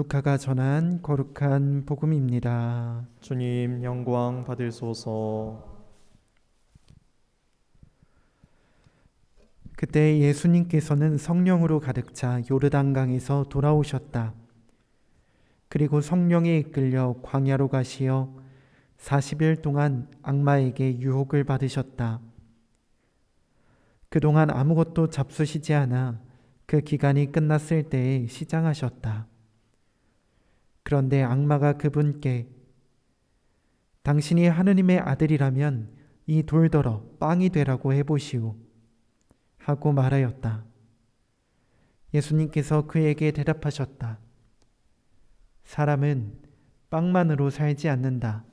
루카가 전한 거룩한 복음입니다. 주님 영광 받으소서. 그때 예수님께서는 성령으로 가득 차 요르단강에서 돌아오셨다. 그리고 성령에 이끌려 광야로 가시어 40일 동안 악마에게 유혹을 받으셨다. 그동안 아무것도 잡수시지 않아 그 기간이 끝났을 때에 시장하셨다. 그런데 악마가 그분께 당신이 하느님의 아들이라면 이 돌더러 빵이 되라고 해보시오. 하고 말하였다. 예수님께서 그에게 대답하셨다. 사람은 빵만으로 살지 않는다.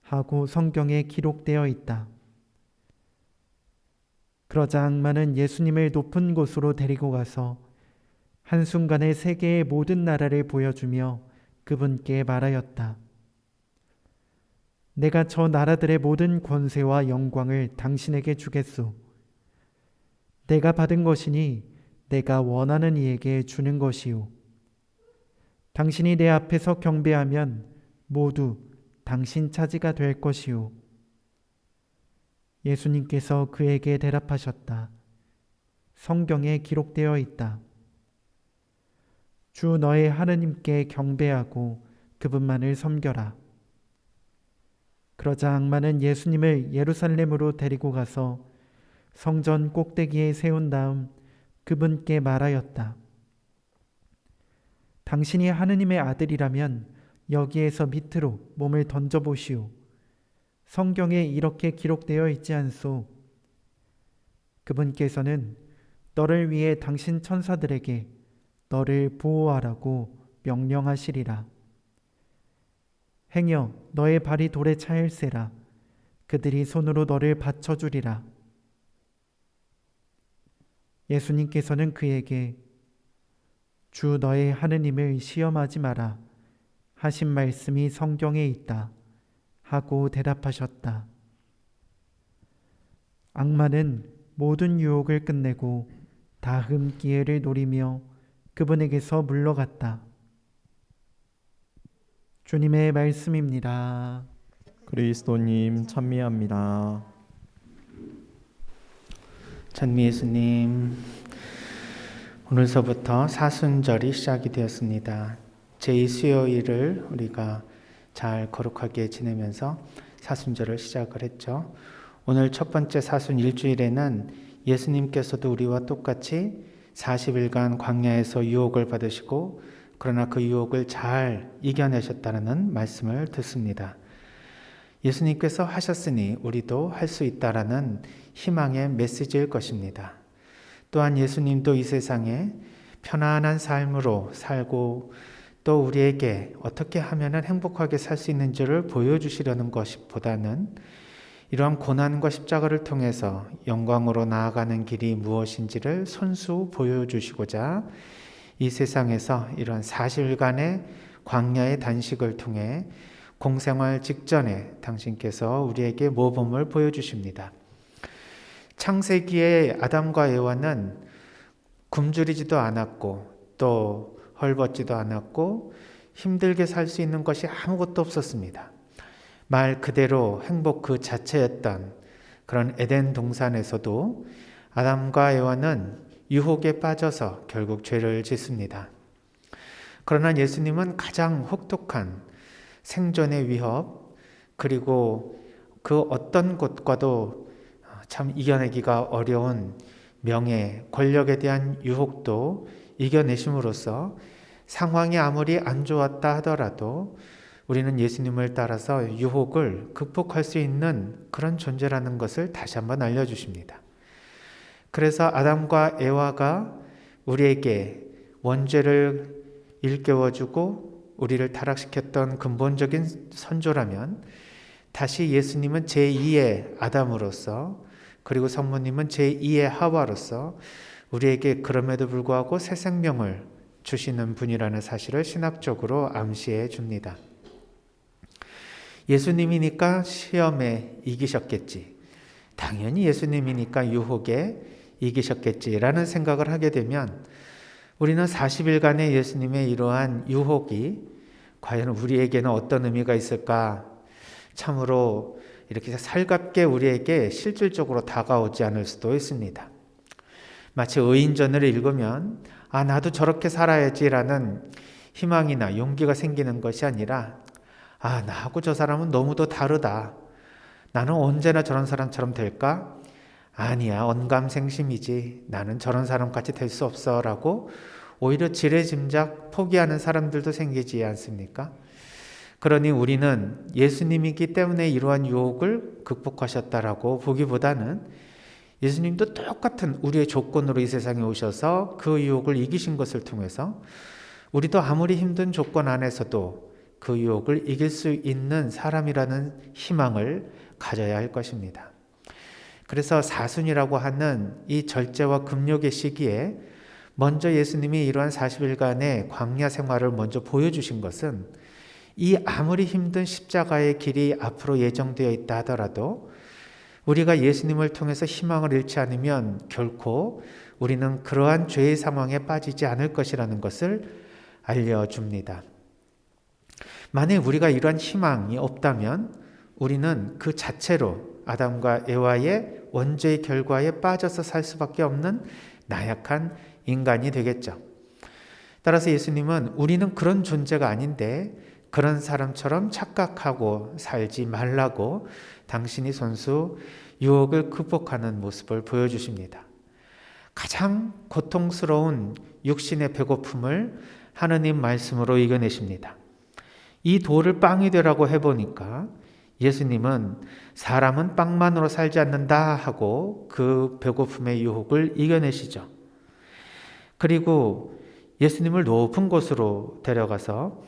하고 성경에 기록되어 있다. 그러자 악마는 예수님을 높은 곳으로 데리고 가서 한순간에 세계의 모든 나라를 보여주며 그분께 말하였다. 내가 저 나라들의 모든 권세와 영광을 당신에게 주겠소. 내가 받은 것이니 내가 원하는 이에게 주는 것이요. 당신이 내 앞에서 경배하면 모두 당신 차지가 될 것이요. 예수님께서 그에게 대답하셨다. 성경에 기록되어 있다. 주 너의 하느님께 경배하고 그분만을 섬겨라. 그러자 악마는 예수님을 예루살렘으로 데리고 가서 성전 꼭대기에 세운 다음 그분께 말하였다. 당신이 하느님의 아들이라면 여기에서 밑으로 몸을 던져보시오. 성경에 이렇게 기록되어 있지 않소. 그분께서는 너를 위해 당신 천사들에게 너를 보호하라고 명령하시리라. 행여 너의 발이 돌에 차일세라. 그들이 손으로 너를 받쳐주리라. 예수님께서는 그에게 주 너의 하느님을 시험하지 마라 하신 말씀이 성경에 있다 하고 대답하셨다. 악마는 모든 유혹을 끝내고 다음 기회를 노리며 그분에게서 물러갔다. 주님의 말씀입니다. 그리스도님 찬미합니다. 찬미 예수님, 오늘서부터 사순절이 시작이 되었습니다. 제2수요일을 우리가 잘 거룩하게 지내면서 사순절을 시작을 했죠. 오늘 첫 번째 사순 일주일에는 예수님께서도 우리와 똑같이 40일간 광야에서 유혹을 받으시고 그러나 그 유혹을 잘 이겨내셨다는 말씀을 듣습니다. 예수님께서 하셨으니 우리도 할 수 있다라는 희망의 메시지일 것입니다. 또한 예수님도 이 세상에 편안한 삶으로 살고 또 우리에게 어떻게 하면 행복하게 살 수 있는지를 보여주시려는 것보다는 이러한 고난과 십자가를 통해서 영광으로 나아가는 길이 무엇인지를 손수 보여주시고자 이 세상에서 이러한 사실간의 광야의 단식을 통해 공생활 직전에 당신께서 우리에게 모범을 보여주십니다. 창세기의 아담과 에와는 굶주리지도 않았고 또 헐벗지도 않았고 힘들게 살 수 있는 것이 아무것도 없었습니다. 말 그대로 행복 그 자체였던 그런 에덴 동산에서도 아담과 에와는 유혹에 빠져서 결국 죄를 짓습니다. 그러나 예수님은 가장 혹독한 생존의 위협 그리고 그 어떤 것과도 참 이겨내기가 어려운 명예, 권력에 대한 유혹도 이겨내심으로써 상황이 아무리 안 좋았다 하더라도 우리는 예수님을 따라서 유혹을 극복할 수 있는 그런 존재라는 것을 다시 한번 알려주십니다. 그래서 아담과 에와가 우리에게 원죄를 일깨워주고 우리를 타락시켰던 근본적인 선조라면 다시 예수님은 제2의 아담으로서 그리고 성모님은 제2의 하와로서 우리에게 그럼에도 불구하고 새 생명을 주시는 분이라는 사실을 신학적으로 암시해 줍니다. 예수님이니까 시험에 이기셨겠지. 당연히 예수님이니까 유혹에 이기셨겠지라는 생각을 하게 되면 우리는 40일간의 예수님의 이러한 유혹이 과연 우리에게는 어떤 의미가 있을까? 참으로 이렇게 살갑게 우리에게 실질적으로 다가오지 않을 수도 있습니다. 마치 의인전을 읽으면 아 나도 저렇게 살아야지라는 희망이나 용기가 생기는 것이 아니라 아 나하고 저 사람은 너무도 다르다. 나는 언제나 저런 사람처럼 될까? 아니야 언감생심이지. 나는 저런 사람같이 될 수 없어 라고 오히려 지레짐작 포기하는 사람들도 생기지 않습니까? 그러니 우리는 예수님이기 때문에 이러한 유혹을 극복하셨다라고 보기보다는 예수님도 똑같은 우리의 조건으로 이 세상에 오셔서 그 유혹을 이기신 것을 통해서 우리도 아무리 힘든 조건 안에서도 그 유혹을 이길 수 있는 사람이라는 희망을 가져야 할 것입니다. 그래서 사순이라고 하는 이 절제와 금욕의 시기에 먼저 예수님이 이러한 40일간의 광야 생활을 먼저 보여주신 것은 이 아무리 힘든 십자가의 길이 앞으로 예정되어 있다 하더라도 우리가 예수님을 통해서 희망을 잃지 않으면 결코 우리는 그러한 죄의 상황에 빠지지 않을 것이라는 것을 알려줍니다. 만약 우리가 이러한 희망이 없다면 우리는 그 자체로 아담과 에와의 원죄의 결과에 빠져서 살 수밖에 없는 나약한 인간이 되겠죠. 따라서 예수님은 우리는 그런 존재가 아닌데 그런 사람처럼 착각하고 살지 말라고 당신이 손수 유혹을 극복하는 모습을 보여주십니다. 가장 고통스러운 육신의 배고픔을 하느님 말씀으로 이겨내십니다. 이 돌을 빵이 되라고 해보니까 예수님은 사람은 빵만으로 살지 않는다 하고 그 배고픔의 유혹을 이겨내시죠. 그리고 예수님을 높은 곳으로 데려가서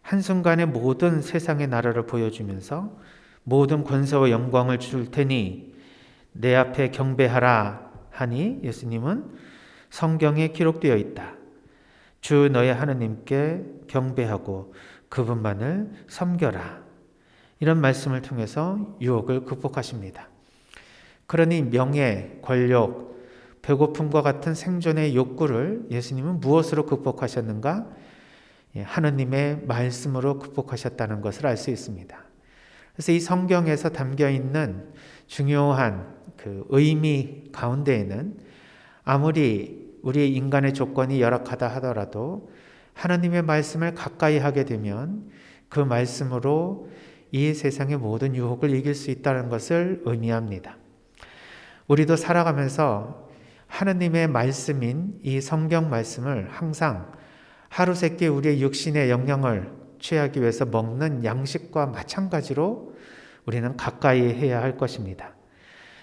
한순간에 모든 세상의 나라를 보여주면서 모든 권세와 영광을 줄 테니 내 앞에 경배하라 하니 예수님은 성경에 기록되어 있다. 주 너의 하느님께 경배하고 그분만을 섬겨라. 이런 말씀을 통해서 유혹을 극복하십니다. 그러니 명예, 권력, 배고픔과 같은 생존의 욕구를 예수님은 무엇으로 극복하셨는가? 예, 하느님의 말씀으로 극복하셨다는 것을 알 수 있습니다. 그래서 이 성경에서 담겨 있는 중요한 그 의미 가운데에는 아무리 우리 인간의 조건이 열악하다 하더라도 하나님의 말씀을 가까이 하게 되면 그 말씀으로 이 세상의 모든 유혹을 이길 수 있다는 것을 의미합니다. 우리도 살아가면서 하나님의 말씀인 이 성경 말씀을 항상 하루 세끼 우리의 육신의 영향을 취하기 위해서 먹는 양식과 마찬가지로 우리는 가까이 해야 할 것입니다.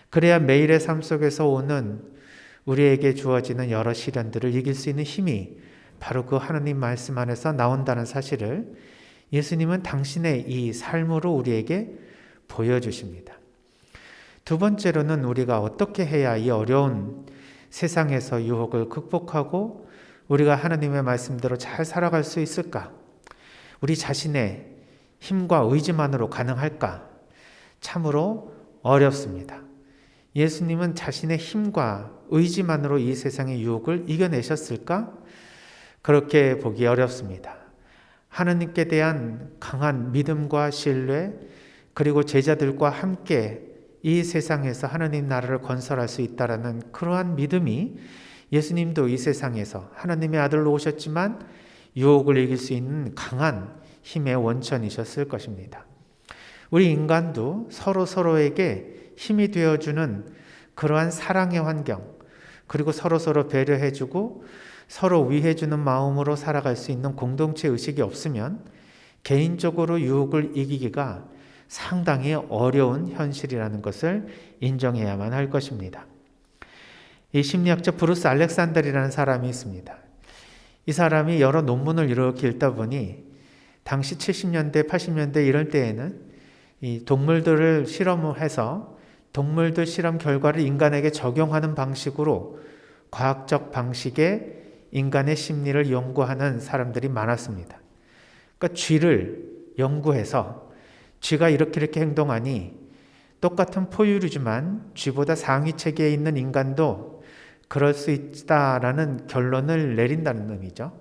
그래야 매일의 삶 속에서 오는 우리에게 주어지는 여러 시련들을 이길 수 있는 힘이 바로 그 하나님 말씀 안에서 나온다는 사실을 예수님은 당신의 이 삶으로 우리에게 보여주십니다. 두 번째로는 우리가 어떻게 해야 이 어려운 세상에서 유혹을 극복하고 우리가 하나님의 말씀대로 잘 살아갈 수 있을까? 우리 자신의 힘과 의지만으로 가능할까? 참으로 어렵습니다. 예수님은 자신의 힘과 의지만으로 이 세상의 유혹을 이겨내셨을까? 그렇게 보기 어렵습니다. 하나님께 대한 강한 믿음과 신뢰, 그리고 제자들과 함께 이 세상에서 하나님 나라를 건설할 수 있다라는 그러한 믿음이 예수님도 이 세상에서 하나님의 아들로 오셨지만 유혹을 이길 수 있는 강한 힘의 원천이셨을 것입니다. 우리 인간도 서로 서로에게 힘이 되어주는 그러한 사랑의 환경, 그리고 서로 서로 배려해주고 서로 위해주는 마음으로 살아갈 수 있는 공동체 의식이 없으면 개인적으로 유혹을 이기기가 상당히 어려운 현실이라는 것을 인정해야만 할 것입니다. 이 심리학자 브루스 알렉산더이라는 사람이 있습니다. 이 사람이 여러 논문을 이렇게 읽다 보니 당시 70년대, 80년대 이럴 때에는 이 동물들을 실험을 해서 동물들 실험 결과를 인간에게 적용하는 방식으로 과학적 방식의 인간의 심리를 연구하는 사람들이 많았습니다. 그러니까 쥐를 연구해서 쥐가 이렇게 이렇게 행동하니 똑같은 포유류지만 쥐보다 상위 체계에 있는 인간도 그럴 수 있다라는 결론을 내린다는 의미죠.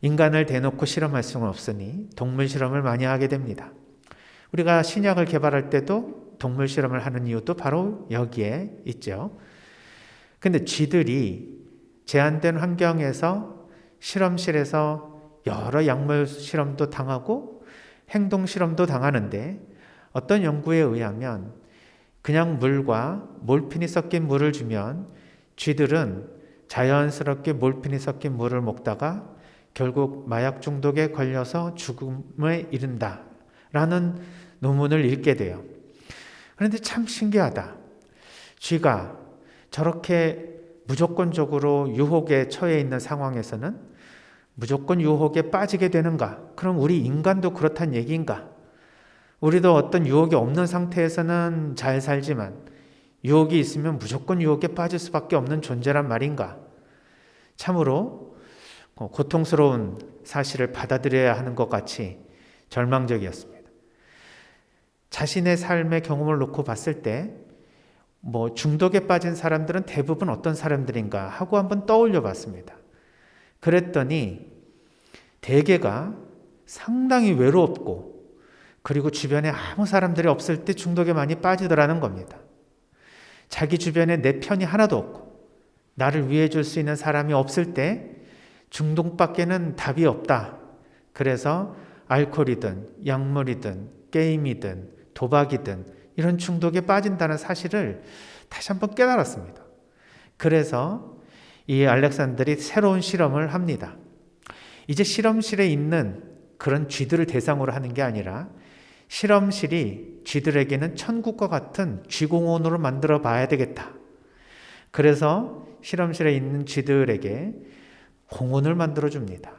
인간을 대놓고 실험할 수는 없으니 동물 실험을 많이 하게 됩니다. 우리가 신약을 개발할 때도 동물 실험을 하는 이유도 바로 여기에 있죠. 근데 쥐들이 제한된 환경에서 실험실에서 여러 약물 실험도 당하고 행동 실험도 당하는데 어떤 연구에 의하면 그냥 물과 몰핀이 섞인 물을 주면 쥐들은 자연스럽게 몰핀이 섞인 물을 먹다가 결국 마약 중독에 걸려서 죽음에 이른다. 라는 논문을 읽게 돼요. 그런데 참 신기하다. 쥐가 저렇게 무조건적으로 유혹에 처해 있는 상황에서는 무조건 유혹에 빠지게 되는가? 그럼 우리 인간도 그렇단 얘기인가? 우리도 어떤 유혹이 없는 상태에서는 잘 살지만 유혹이 있으면 무조건 유혹에 빠질 수밖에 없는 존재란 말인가? 참으로 어, 고통스러운 사실을 받아들여야 하는 것 같이 절망적이었습니다. 자신의 삶의 경험을 놓고 봤을 때, 뭐 중독에 빠진 사람들은 대부분 어떤 사람들인가 하고 한번 떠올려 봤습니다. 그랬더니 대개가 상당히 외롭고 그리고 주변에 아무 사람들이 없을 때 중독에 많이 빠지더라는 겁니다. 자기 주변에 내 편이 하나도 없고 나를 위해 줄 수 있는 사람이 없을 때 중독밖에는 답이 없다. 그래서 알코올이든 약물이든 게임이든 도박이든 이런 중독에 빠진다는 사실을 다시 한번 깨달았습니다. 그래서 이 알렉산들이 새로운 실험을 합니다. 이제 실험실에 있는 그런 쥐들을 대상으로 하는 게 아니라 실험실이 쥐들에게는 천국과 같은 쥐공원으로 만들어 봐야 되겠다. 그래서 실험실에 있는 쥐들에게 공원을 만들어 줍니다.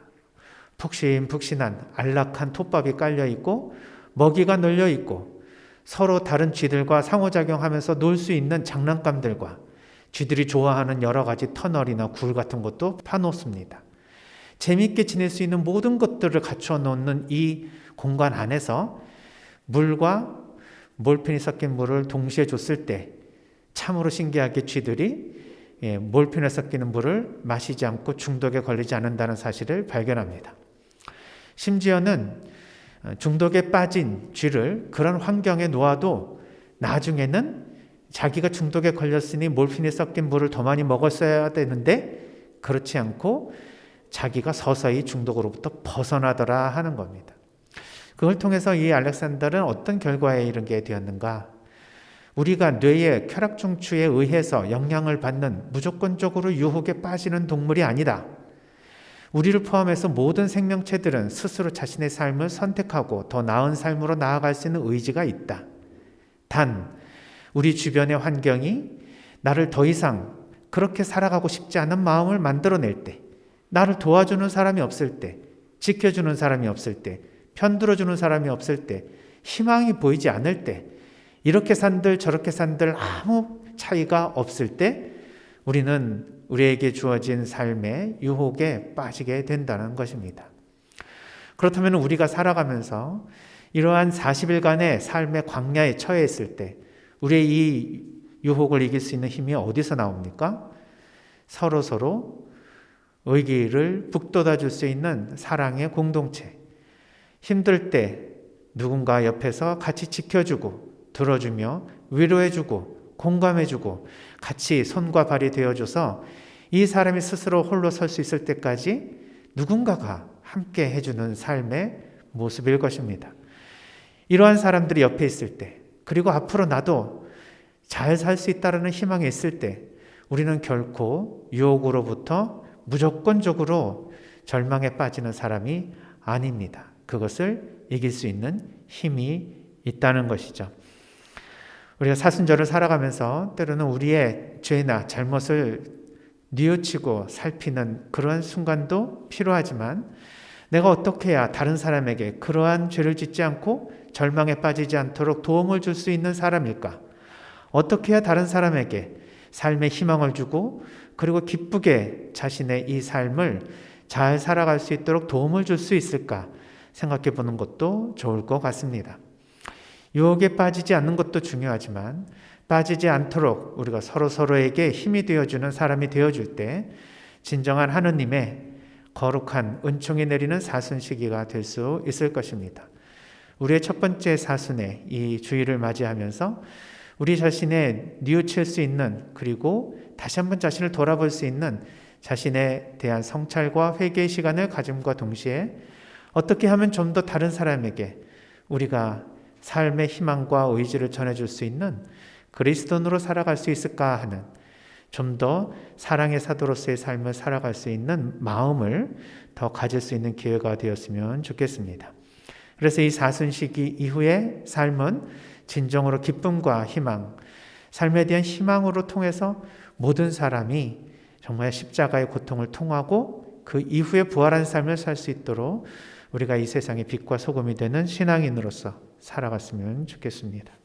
푹신푹신한 안락한 톱밥이 깔려 있고 먹이가 널려 있고 서로 다른 쥐들과 상호작용하면서 놀 수 있는 장난감들과 쥐들이 좋아하는 여러 가지 터널이나 굴 같은 것도 파놓습니다. 재미있게 지낼 수 있는 모든 것들을 갖춰 놓는 이 공간 안에서 물과 몰핀이 섞인 물을 동시에 줬을 때 참으로 신기하게 쥐들이 예, 몰핀에 섞이는 물을 마시지 않고 중독에 걸리지 않는다는 사실을 발견합니다. 심지어는 중독에 빠진 쥐를 그런 환경에 놓아도 나중에는 자기가 중독에 걸렸으니 몰핀이 섞인 물을 더 많이 먹었어야 되는데 그렇지 않고 자기가 서서히 중독으로부터 벗어나더라 하는 겁니다. 그걸 통해서 이 알렉산더는 어떤 결과에 이르게 되었는가? 우리가 뇌의 쾌락 중추에 의해서 영향을 받는 무조건적으로 유혹에 빠지는 동물이 아니다. 우리를 포함해서 모든 생명체들은 스스로 자신의 삶을 선택하고 더 나은 삶으로 나아갈 수 있는 의지가 있다. 단, 우리 주변의 환경이 나를 더 이상 그렇게 살아가고 싶지 않은 마음을 만들어낼 때, 나를 도와주는 사람이 없을 때, 지켜주는 사람이 없을 때, 편들어주는 사람이 없을 때, 희망이 보이지 않을 때, 이렇게 산들 저렇게 산들 아무 차이가 없을 때, 우리는 우리에게 주어진 삶의 유혹에 빠지게 된다는 것입니다. 그렇다면 우리가 살아가면서 이러한 40일간의 삶의 광야에 처해 있을 때, 우리의 이 유혹을 이길 수 있는 힘이 어디서 나옵니까? 서로 서로 의기를 북돋아 줄 수 있는 사랑의 공동체. 힘들 때 누군가 옆에서 같이 지켜주고 들어주며 위로해주고 공감해주고 같이 손과 발이 되어줘서 이 사람이 스스로 홀로 설 수 있을 때까지 누군가가 함께 해주는 삶의 모습일 것입니다. 이러한 사람들이 옆에 있을 때, 그리고 앞으로 나도 잘 살 수 있다라는 희망이 있을 때, 우리는 결코 유혹으로부터 무조건적으로 절망에 빠지는 사람이 아닙니다. 그것을 이길 수 있는 힘이 있다는 것이죠. 우리가 사순절을 살아가면서 때로는 우리의 죄나 잘못을 뉘우치고 살피는 그러한 순간도 필요하지만 내가 어떻게 해야 다른 사람에게 그러한 죄를 짓지 않고 절망에 빠지지 않도록 도움을 줄 수 있는 사람일까? 어떻게 해야 다른 사람에게 삶에 희망을 주고 그리고 기쁘게 자신의 이 삶을 잘 살아갈 수 있도록 도움을 줄 수 있을까 생각해 보는 것도 좋을 것 같습니다. 유혹에 빠지지 않는 것도 중요하지만 빠지지 않도록 우리가 서로 서로에게 힘이 되어주는 사람이 되어줄 때 진정한 하느님의 거룩한 은총이 내리는 사순 시기가 될 수 있을 것입니다. 우리의 첫 번째 사순에 이 주일을 맞이하면서 우리 자신의 뉘우칠 수 있는 그리고 다시 한번 자신을 돌아볼 수 있는 자신에 대한 성찰과 회개의 시간을 가짐과 동시에 어떻게 하면 좀 더 다른 사람에게 우리가 삶의 희망과 의지를 전해줄 수 있는 그리스도인으로 살아갈 수 있을까 하는 좀 더 사랑의 사도로서의 삶을 살아갈 수 있는 마음을 더 가질 수 있는 기회가 되었으면 좋겠습니다. 그래서 이 사순 시기 이후의 삶은 진정으로 기쁨과 희망, 삶에 대한 희망으로 통해서 모든 사람이 정말 십자가의 고통을 통하고 그 이후에 부활한 삶을 살 수 있도록 우리가 이 세상의 빛과 소금이 되는 신앙인으로서 살아갔으면 좋겠습니다.